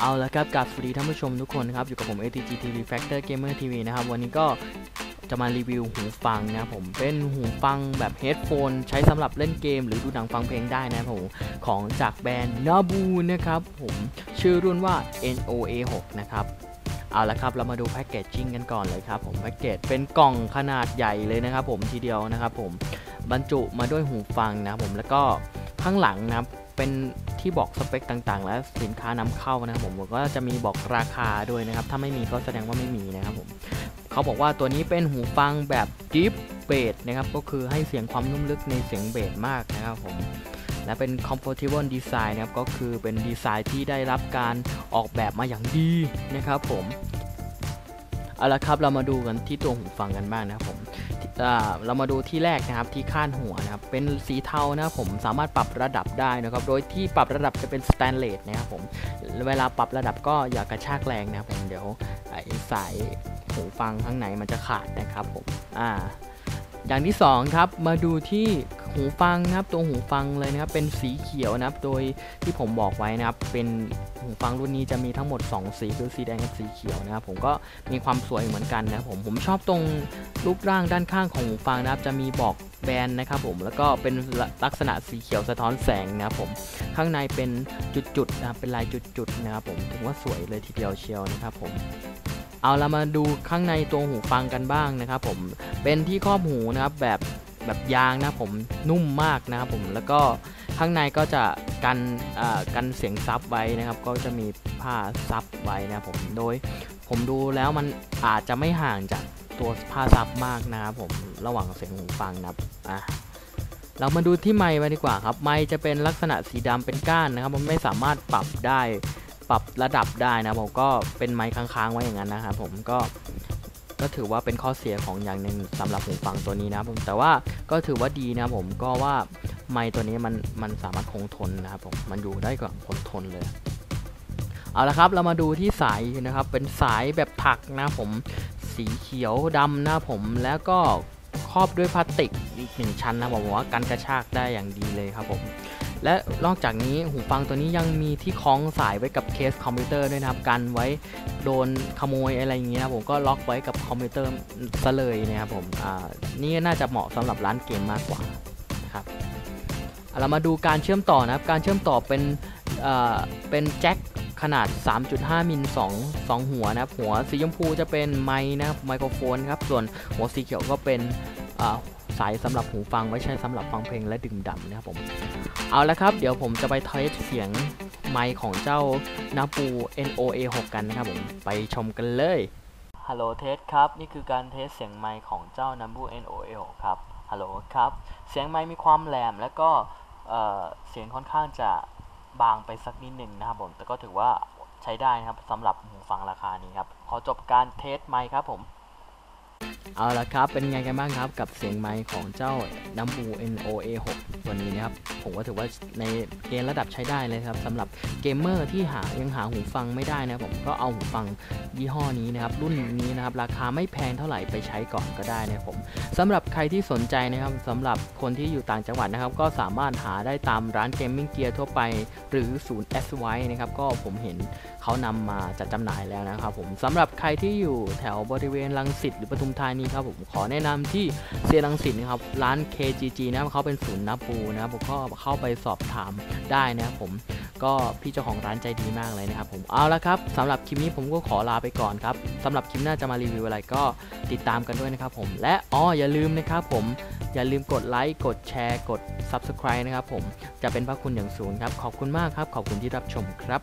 เอาละครับกับสวัสดีท่านผู้ชมทุกคนนะครับ อยู่กับผม ATG TV Factor Gamer TV นะครับ วันนี้ก็จะมารีวิวหูฟังนะผมเป็นหูฟังแบบเฮดโฟนใช้สำหรับเล่นเกม หรือดูหนังฟังเพลงได้นะผมของจากแบรนด์ Nabu นะครับผมชื่อรุ่นว่า NOA 6นะครับเอาละครับเรามาดูแพ็กเกจจิ้งกันก่อนเลยครับผมแพ็กเกจเป็นกล่องขนาดใหญ่เลยนะครับผมทีเดียวนะครับผมบรรจุมาด้วยหูฟังนะผมแล้วก็ข้างหลังนะครับ เป็นที่บอกสเปคต่างๆ และสินค้านำเข้านะครับผมก็จะมีบอกราคาด้วยนะครับ ถ้าไม่มีก็แสดงว่าไม่มีนะครับผมเขาบอกว่าตัวนี้เป็นหูฟังแบบ Deep Bass นะครับก็คือให้เสียงความนุ่มลึกในเสียงเบสมากนะครับผมและเป็น comfortable design นะครับก็คือเป็นดีไซน์ที่ได้รับการออกแบบมาอย่างดีนะครับผมเอาละครับเรามาดูกันที่ตัวหูฟังกันบ้างนะครับผม เรามาดูที่แรกนะครับที่ข้านหัวนะครับเป็นสีเทานะครับผมสามารถปรับระดับได้นะครับโดยที่ปรับระดับจะเป็นสแตนเลสนะครับผมเวลาปรับระดับก็อย่ากระชากแรงนะครับผมเดี๋ยวสายหูฟังข้างในมันจะขาดนะครับผมอ่าอย่างที่2ครับมาดูที่ หูฟังนะครับตัวหูฟังเลยนะครับเป็นสีเขียวนะครับ โดยที่ผมบอกไว้นะครับ เป็นหูฟังรุ่นนี้จะมีทั้งหมด 2 สีคือสีแดงกับสีเขียวนะครับ ผมก็มีความสวยเหมือนกันนะครับผมผมชอบตรงรูปร่างด้านข้างของหูฟังนะครับ จะมีบอกแบรนด์นะครับผมแล้วก็เป็นลักษณะสีเขียวสะท้อนแสงนะครับผมข้างในเป็นจุดๆนะครับเป็นลายจุดๆนะครับผมถือว่าสวยเลยทีเดียวเชียวนะครับผมเอาเรามาดูข้างในตัวหูฟังกันบ้างนะครับผมเป็นที่ครอบหูนะครับแบบ แบบยางนะผมนุ่มมากนะครับผมแล้วก็ข้างในก็จะกันกันเสียงซับไว้นะครับ ก็จะมีผ้าซับไว้นะผมโดย ผมดูแล้วมันอาจจะไม่ห่างจากตัวผ้าซับมากนะครับผมระหว่างเสียงหูฟังนะครับอะเรามาดูที่ไมค์ไปดีกว่าครับไมค์จะเป็นลักษณะสีดำเป็นก้านนะครับ มันไม่สามารถปรับได้ปรับระดับได้นะผมก็เป็นไมค์ค้างๆไว้อย่างนั้นนะครับผมก็ ก็ถือว่าเป็นข้อเสียของอย่างหนึ่งสำหรับหูฟังตัวนี้นะครับผมแต่ว่าก็ถือว่าดีนะผมก็ว่าไมค์ตัวนี้มันมันสามารถคงทนนะครับผมมันอยู่ได้กับคงทนเลยเอาละครับเรามาดูที่สายนะครับ เป็นสายแบบถักนะผมสีเขียวดำนะผมแล้วก็ครอบด้วยพลาสติกอีกหนึ่งชั้นนะผมว่ากันกระชากได้อย่างดีเลยครับผม และนอกจากนี้หูฟังตัวนี้ยังมีที่คล้องสายไว้กับเคสคอมพิวเตอร์ด้วยนะครับกันไว้โดนขโมยอะไรอย่างเงี้ยผมก็ล็อกไว้กับคอมพิวเตอร์ซะเลยนะครับผมอ่านี่น่าจะเหมาะสำหรับร้านเกมมากกว่านะครับเรามาดูการเชื่อมต่อนะครับการเชื่อมต่อเป็นอ่าเป็นแจ็คขนาด 3.5 มิล 2 2 หัวนะครับ หัวสีชมพูจะเป็นไมค์นะครับไมโครโฟนครับ ส่วนหัวสีเขียวก็เป็น สายสำหรับหูฟังไว้ใช้สำหรับฟังเพลงและดื่มด่ำนะครับผม เอาละครับ เดี๋ยวผมจะไปเทสเสียงไมค์ของเจ้านาปู NOA 6 กันนะครับผม ไปชมกันเลย ฮัลโหลเทสครับ นี่คือการเทสเสียงไมค์ของเจ้า n a b u NOA 6 ครับ ฮัลโหลครับ เสียงไมค์มีความแหลมและก็เสียงค่อนข้างจะบางไปสักนิดหนึ่งนะครับผม แต่ก็ถือว่าใช้ได้นะครับสำหรับหูฟังราคานี้ครับ ขอจบการเทสไมค์ครับผม เอาละครับเป็นไงกันบ้างครับกับเสียงไมค์ของเจ้าดัมบู NOA 6 ตัวนี้นะครับผมก็ถือว่าในเกณฑ์ระดับใช้ได้เลยครับสำหรับเกมเมอร์ที่หายังหาหูฟังไม่ได้นะผมก็เอาหูฟังยี่ห้อนี้นะครับรุ่นนี้นะครับราคาไม่แพงเท่าไหร่ไปใช้ก่อนก็ได้นะผมสำหรับใครที่สนใจนะครับสำหรับคนที่อยู่ต่างจังหวัดนะครับก็สามารถหาได้ตามร้านเกมมิ่งเกียร์ทั่วไป หรือศูนย์ S ไว้นะครับก็ผมเห็นเขานำมาจัดจำหน่ายแล้วนะครับผมสำหรับใครที่อยู่แถวบริเวณลังสิตหรือปทุมธานีครับผมขอแนะนำที่เซียรังสิตนะครับร้าน KGG นะครับเขาเป็นศูนย์นับูนะครับผมก็เข้าไปสอบถามได้นะครับผมก็พี่เจ้าของร้านใจดีมากเลยนะครับผมเอาละครับสำหรับคลิปนี้ผมก็ขอลาไปก่อนครับสำหรับคลิปหน้าจะมารีวิวอะไรก็ติดตามกันด้วยนะครับผมและอ๋ออย่าลืมนะครับผมอย่าลืมกดไลค์กดแชร์กด Subscribe นะครับผมจะเป็นพระคุณอย่างสูงครับ ขอบคุณมากครับ ขอบคุณที่รับชมครับ